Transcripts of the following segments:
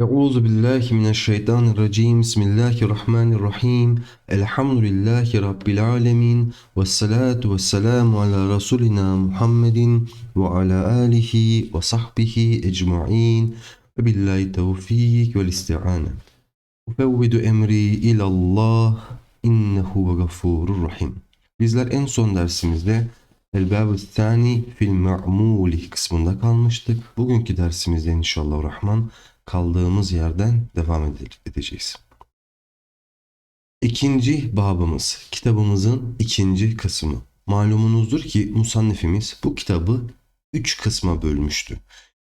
Euzu billahi mineşşeytanirracim. Bismillahirrahmanirrahim. Elhamdülillahi rabbil alamin. Ves salatu vesselamu ala rasulina Muhammedin ve ala alihi ve sahbihi ecmaîn. Ve billahi tevfik vel isti'ane. Ufevvidu emri ilallah innehu gafurur rahim. Bizler en son dersimizde El-Bab-ı Thani fil Ma'muli kısmında kalmıştık. Bugünkü dersimizde inşallah Rahman kaldığımız yerden devam ede- edeceğiz. İkinci babımız, kitabımızın ikinci kısmı. Malumunuzdur ki musannifimiz bu kitabı üç kısma bölmüştü.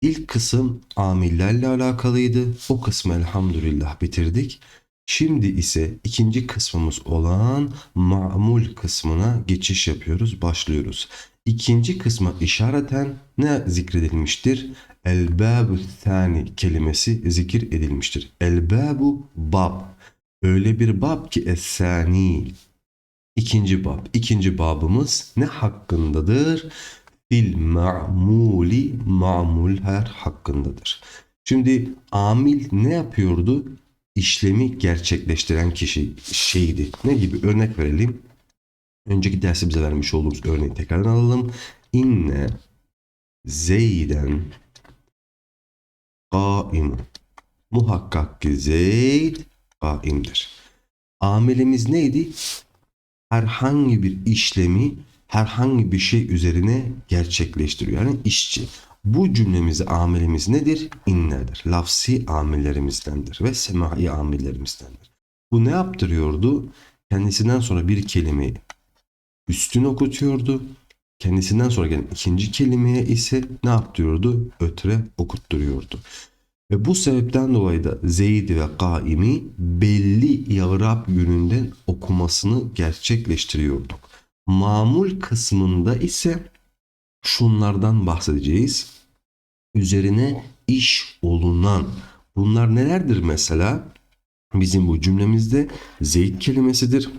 İlk kısım amillerle alakalıydı. O kısmı elhamdülillah bitirdik. Şimdi ise ikinci kısmımız olan ma'mul kısmına geçiş yapıyoruz, başlıyoruz. İkinci kısma işareten ne zikredilmiştir? El-babu thani kelimesi zikir edilmiştir. El-babu bab. Öyle bir bab ki es-sani. İkinci bab. İkinci babımız ne hakkındadır? Fil ma'muli ma'mulher hakkındadır. Şimdi amil ne yapıyordu? İşlemi gerçekleştiren kişi şeydi. Ne gibi? Örnek verelim. Önceki dersimizde vermiş olduğumuz örneği tekrardan alalım. İnne Zeyden Kaimun. Muhakkak ki Zeyd kaimdir. Amelimiz neydi? Herhangi bir işlemi herhangi bir şey üzerine gerçekleştiriyor. Yani işçi. Bu cümlemizde amelimiz nedir? İnnedir. Lafsi amillerimizdendir ve semai amillerimizdendir. Bu ne yaptırıyordu? Kendisinden sonra bir kelimeyi üstün okutuyordu. Kendisinden sonra gelen ikinci kelimeye ise ne yaptırıyordu? Ötre okutturuyordu. Ve bu sebepten dolayı da Zeyd ve Kaim'i belli yavrap yönünden okumasını gerçekleştiriyorduk. Mamul kısmında ise şunlardan bahsedeceğiz. Üzerine iş olunan bunlar nelerdir mesela? Bizim bu cümlemizde Zeyd kelimesidir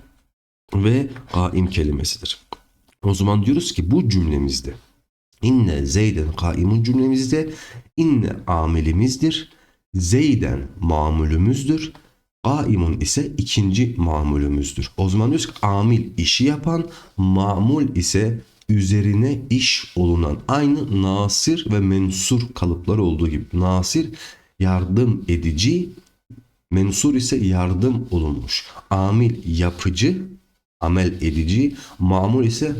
ve kaim kelimesidir. O zaman diyoruz ki bu cümlemizde inne zeyden kaimun cümlemizde inne amelimizdir. Zeyden mamulümüzdür. Kaimun ise ikinci mamulümüzdür. O zaman diyoruz ki amil işi yapan, mamul ise üzerine iş olunan aynı nasir ve mensur kalıpları olduğu gibi. Nasir yardım edici, mensur ise yardım olunmuş. Amil yapıcı, amel edici, mamul ise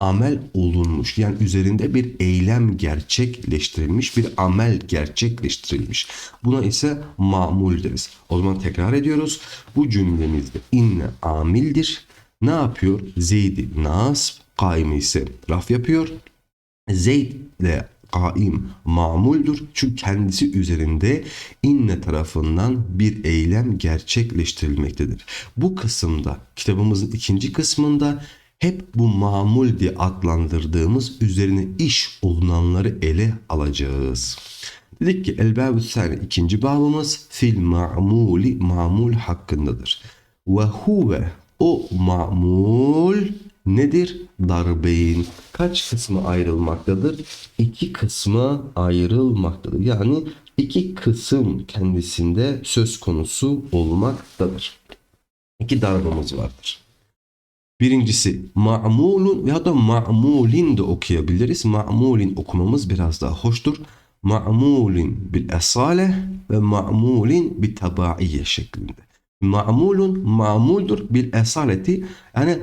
amel olunmuş. Yani üzerinde bir eylem gerçekleştirilmiş, bir amel gerçekleştirilmiş. Buna ise mamul deriz. O zaman tekrar ediyoruz. Bu cümlemizde inne amildir. Ne yapıyor? Zeydi nasb, kaimi ise raf yapıyor. Zeyd ile kaim mamuldur. Çünkü kendisi üzerinde inne tarafından bir eylem gerçekleştirilmektedir. Bu kısımda kitabımızın ikinci kısmında hep bu mamul diye adlandırdığımız üzerine iş olunanları ele alacağız. Dedik ki el sani ikinci babımız fil ma'muli mamul hakkındadır. Ve huve o mamul nedir? Darbeyn. Kaç kısmı ayrılmaktadır? İki kısma ayrılmaktadır. Yani iki kısım kendisinde söz konusu olmaktadır. İki darbamız vardır. Birincisi ma'mulun veya da ma'mulin de okuyabiliriz. Ma'mulin okumamız biraz daha hoştur. Ma'mulin bil esale ve ma'mulin bil tabaiye şeklinde. Ma'mulun ma'muldur bil esaleti yani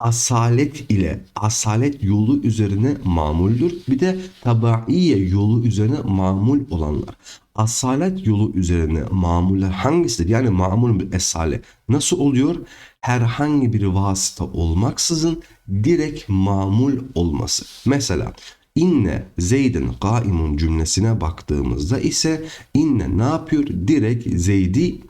asalet ile asalet yolu üzerine mamuldür. Bir de tabaiye yolu üzerine mamul olanlar. Asalet yolu üzerine mamuller hangisidir? Yani mamul bir esale. Nasıl oluyor? Herhangi bir vasıta olmaksızın direkt mamul olması. Mesela inne Zeyd'in kaimun cümlesine baktığımızda ise inne ne yapıyor? Direkt Zeyd'i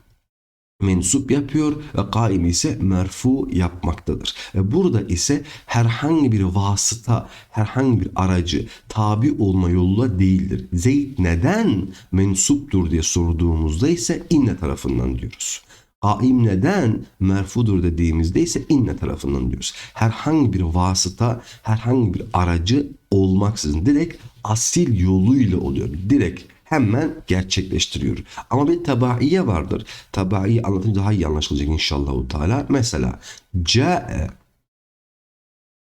mensup yapıyor ve kaim ise merfu yapmaktadır. Ve burada ise herhangi bir vasıta, herhangi bir aracı tabi olma yoluyla değildir. Zeyd neden mensuptur diye sorduğumuzda ise inne tarafından diyoruz. Kaim neden merfudur dediğimizde ise inne tarafından diyoruz. Herhangi bir vasıta, herhangi bir aracı olmaksızın direkt asil yoluyla oluyor. Direkt hemen gerçekleştiriyor. Ama bir tabaiye vardır. Tabaiye anlatınca daha iyi anlaşılacak inşallah. Teala. Mesela ca'e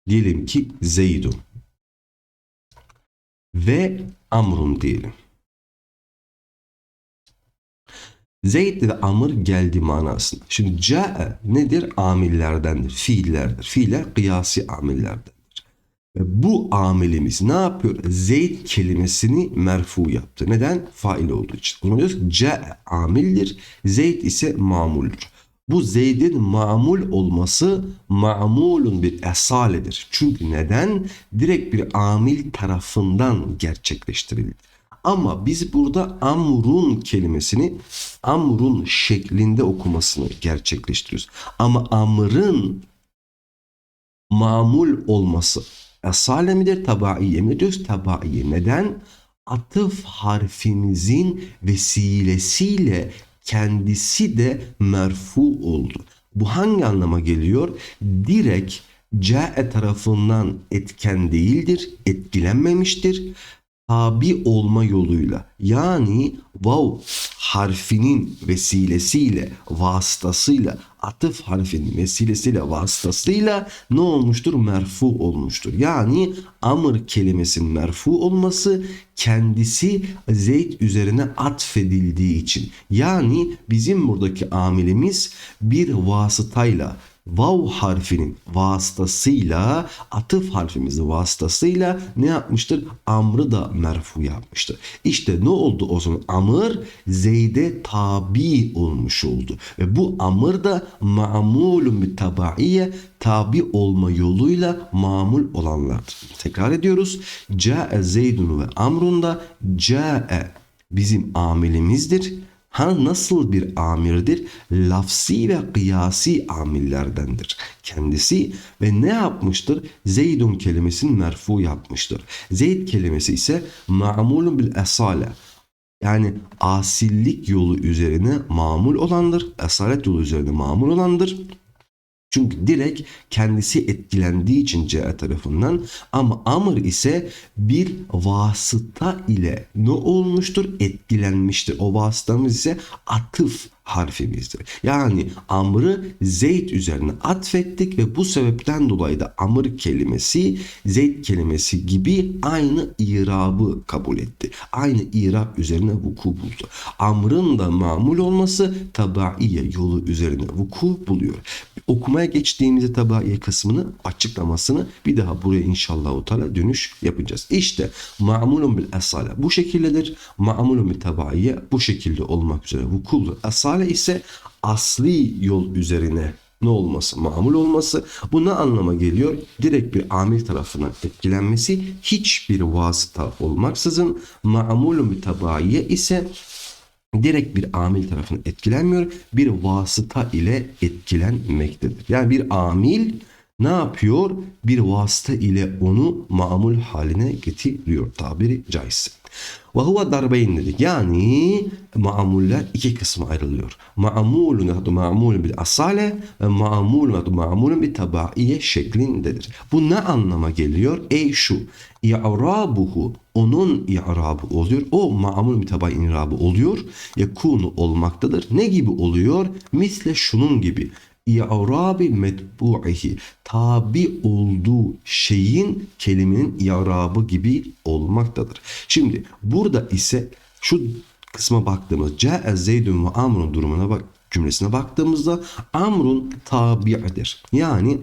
diyelim ki Zeydun ve Amrun diyelim. Zeyd ve Amr geldi manasında. Şimdi ca'e nedir? Amillerdendir, fiillerdir. Fiiller kıyasi amillerdendir. Ve bu amilimiz ne yapıyor? Zeyd kelimesini merfu yaptı. Neden? Fail olduğu için. O zaman diyoruz ki amildir, Zeyd ise mamuldür. Bu Zeyd'in mamul olması ma'mulun bir esaledir. Çünkü neden? Direkt bir amil tarafından gerçekleştirildi. Ama biz burada amrun kelimesini amrun şeklinde okumasını gerçekleştiriyoruz. Ama amrın mamul olması esale midir, tabaiye mi diyoruz? Tabaiye. Neden? Atıf harfimizin vesilesiyle kendisi de merfu oldu. Bu hangi anlama geliyor? Direkt ca'e tarafından etken değildir, etkilenmemiştir tabi olma yoluyla yani vav harfinin vesilesiyle vasıtasıyla atıf harfinin vesilesiyle vasıtasıyla ne olmuştur? Merfu olmuştur. Yani amr kelimesinin merfu olması kendisi Zeyd üzerine atfedildiği için. Yani bizim buradaki amilimiz bir vasıtayla vav harfinin vasıtasıyla atıf harfimizin vasıtasıyla ne yapmıştır? Amrı da merfu yapmıştır. İşte ne oldu o zaman? Amr Zeyd'e tabi olmuş oldu. Ve bu amr da ma'mulun bir tabaiye tabi olma yoluyla mamul olanlardır. Tekrar ediyoruz. Ca'e Zeydun ve Amrun da ca'e bizim amilimizdir. Ha nasıl bir amirdir? Lafsi ve kıyasi amillerdendir. Kendisi ve ne yapmıştır? Zeydun kelimesini merfu yapmıştır. Zeyd kelimesi ise ma'mulun bil esale. Yani asillik yolu üzerine mamul olandır. Esalet yolu üzerine mamul olandır. Çünkü direkt kendisi etkilendiği için CE tarafından ama amr ise bir vasıta ile ne olmuştur? Etkilenmiştir. O vasıtamız ise atıf harfimizdir. Yani amrı Zeyd üzerine atfettik ve bu sebepten dolayı da amr kelimesi Zeyd kelimesi gibi aynı irabı kabul etti. Aynı irab üzerine vuku buldu. Amrın da mamul olması tabaiye yolu üzerine vuku buluyor. Okumaya geçtiğimizde tabaiye kısmını açıklamasını bir daha buraya inşallah Teala dönüş yapacağız. İşte ma'mulun bil esale bu şekildedir. Ma'mulun bil tabaiye bu şekilde olmak üzere vukudur. Esale Risale ise asli yol üzerine ne olması, mamul olması. Bu ne anlama geliyor? Direkt bir amil tarafından etkilenmesi hiçbir vasıta olmaksızın ma'mulun bir tabaiye ise direkt bir amil tarafından etkilenmiyor. Bir vasıta ile etkilenmektedir. Yani bir amil ne yapıyor? Bir vasıta ile onu mamul haline getiriyor tabiri caizse. Ve huve darbeyn dedik. Yani maamuller iki kısma ayrılıyor. Maamulun ya maamulun bil asale ve maamulun ya maamulun bil tabaiye şeklindedir. Bu ne anlama geliyor? Ey şu. İ'rabuhu onun i'rabı oluyor. O maamul mütebai i'rabı oluyor. Yekunu olmaktadır. Ne gibi oluyor? Misle şunun gibi i'rabi metbu'ihi tabi olduğu şeyin kelimenin i'rabı gibi olmaktadır. Şimdi burada ise şu kısma baktığımız Ca'e Zeydun ve Amrun durumuna bak cümlesine baktığımızda Amrun tabi'dir. Yani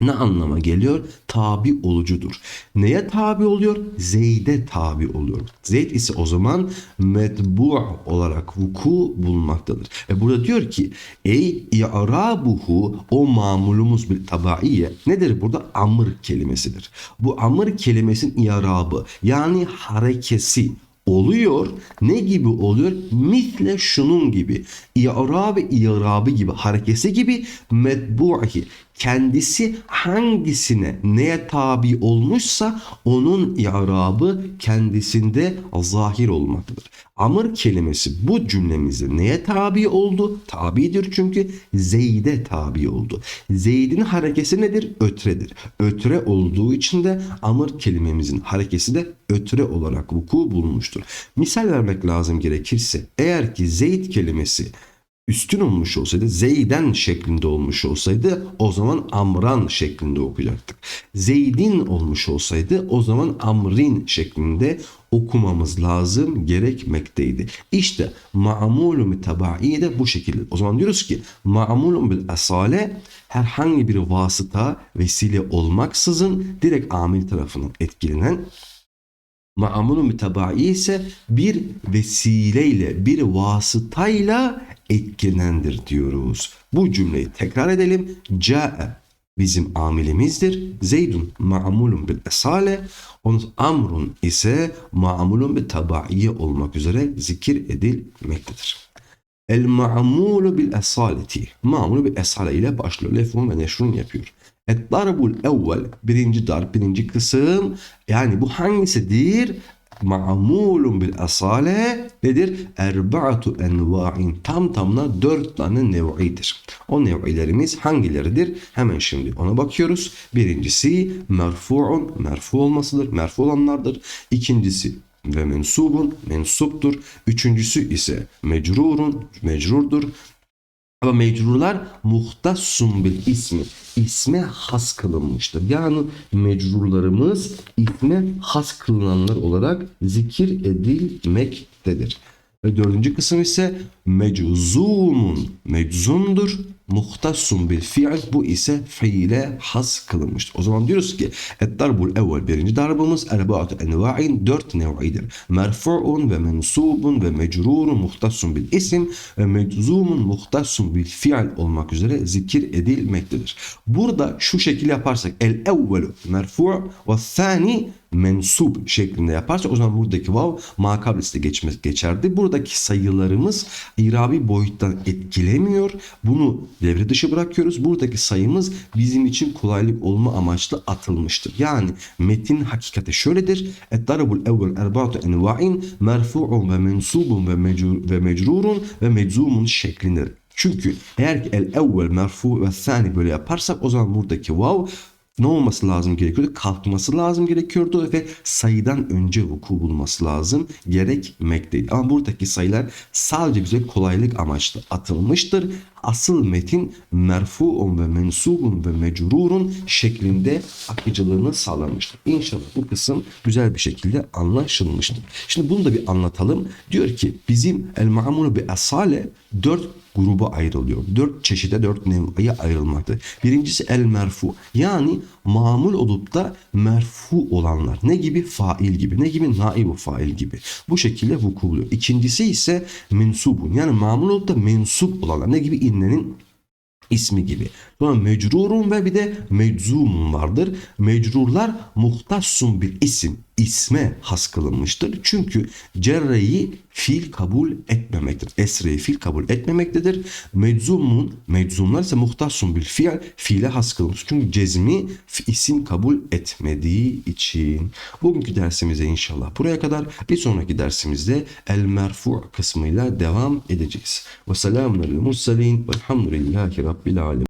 ne anlama geliyor? Tabi olucudur. Neye tabi oluyor? Zeyd'e tabi oluyor. Zeyd ise o zaman medbu olarak vuku bulmaktadır. Ve burada diyor ki ey i'rabuhu o mamulumuz bir tabaiye nedir burada? Amr kelimesidir. Bu amr kelimesinin i'rabı yani harekesi oluyor. Ne gibi oluyor? Misle şunun gibi. İ'rabi gibi harekesi gibi medbu'i kendisi hangisine neye tabi olmuşsa onun i'rabı kendisinde zahir olmaktadır. Amr kelimesi bu cümlemizde neye tabi oldu? Tabidir çünkü Zeyd'e tabi oldu. Zeyd'in harekesi nedir? Ötredir. Ötre olduğu için de amr kelimemizin harekesi de ötre olarak vuku bulmuştur. Misal vermek lazım gerekirse eğer ki Zeyd kelimesi üstün olmuş olsaydı, Zeyden şeklinde olmuş olsaydı o zaman Amran şeklinde okuyacaktık. Zeydin olmuş olsaydı o zaman Amrin şeklinde okumamız lazım gerekmekteydi. İşte ma'mulü müteba'i de bu şekilde. O zaman diyoruz ki ma'mulun bil asale herhangi bir vasıta vesile olmaksızın direkt amil tarafından etkilenen Ma'amulu mütebai ise bir vesileyle, bir vasıtayla etkilenendir diyoruz. Bu cümleyi tekrar edelim. Ca'e bizim amilimizdir. Zeydun ma'amulun bil esale. Onun amrun ise ma'amulun bil tabaiye olmak üzere zikir edilmektedir. El ma'mulu bil esaleti. Ma'mulu bil esale ile başlıyor. Lefun ve neşrun yapıyor. Et darbul evvel birinci darb birinci kısım yani bu hangisidir? Ma'mulun bil asale nedir? Erba'atu enva'in tam tamına dört tane nev'idir. O nev'ilerimiz hangileridir? Hemen şimdi ona bakıyoruz. Birincisi merfu'un merfu olmasıdır. Merfu olanlardır. İkincisi ve mensubun mensuptur. Üçüncüsü ise mecrurun mecrurdur. Ama mecrurlar muhtassun bil ismi. İsme has kılınmıştır. Yani mecrurlarımız isme has kılınanlar olarak zikir edilmektedir. Ve dördüncü kısım ise meczumun meczumdur. Muhtassun bil fiil bu ise fiile has kılınmıştır. O zaman diyoruz ki et darbul evvel birinci darbımız erbaatü enva'in dört nev'idir. Merfu'un ve mensubun ve mecrurun muhtassun bil isim ve meczumun muhtassun bil fiil olmak üzere zikir edilmektedir. Burada şu şekilde yaparsak el evvelu merfu' ve thani mensup şeklinde yaparsak o zaman buradaki vav makablisinde geçmez geçerdi. Buradaki sayılarımız irabi boyuttan etkilemiyor. Bunu devre dışı bırakıyoruz. Buradaki sayımız bizim için kolaylık olma amaçlı atılmıştır. Yani metin hakikati şöyledir. Et-darabul evvel erba'atu enva'in merfu'un ve mensubun ve, mecur, ve mecrurun ve meczumun şeklindedir. Çünkü eğer ki el evvel merfu ve thani böyle yaparsak o zaman buradaki vav ne olması lazım gerekiyordu? Kalkması lazım gerekiyordu ve sayıdan önce vuku bulması lazım gerekmekteydi. Ama buradaki sayılar sadece bize kolaylık amaçlı atılmıştır. Asıl metin merfuun ve mensubun ve mecrurun şeklinde akıcılığını sağlamıştır. İnşallah bu kısım güzel bir şekilde anlaşılmıştır. Şimdi bunu da bir anlatalım. Diyor ki bizim el ma'mulu bi asale dört gruba ayrılıyor. Dört çeşide dört nev'ye ayrılmaktadır. Birincisi el merfu. Yani mamul olup da merfu olanlar. Ne gibi? Fail gibi. Ne gibi? Naibu fail gibi. Bu şekilde vuku buluyor. İkincisi ise mensubun. Yani mamul olup da mensup olanlar. Ne gibi? İnnenin ismi gibi. Sonra mecrurun ve bir de meczumun vardır. Mecrurlar muhtassun bir isim, isme has kılınmıştır. Çünkü cerreyi fiil kabul etmemektir. Esreyi fiil kabul etmemektedir. Meczumun, meczumlar ise muhtassun bil fiil, fiile has kılınmış. Çünkü cezmi isim kabul etmediği için. Bugünkü dersimize inşallah buraya kadar bir sonraki dersimizde el merfu kısmıyla devam edeceğiz. Ve selamun aleyhi murselin velhamdülillahi rabbil alemin.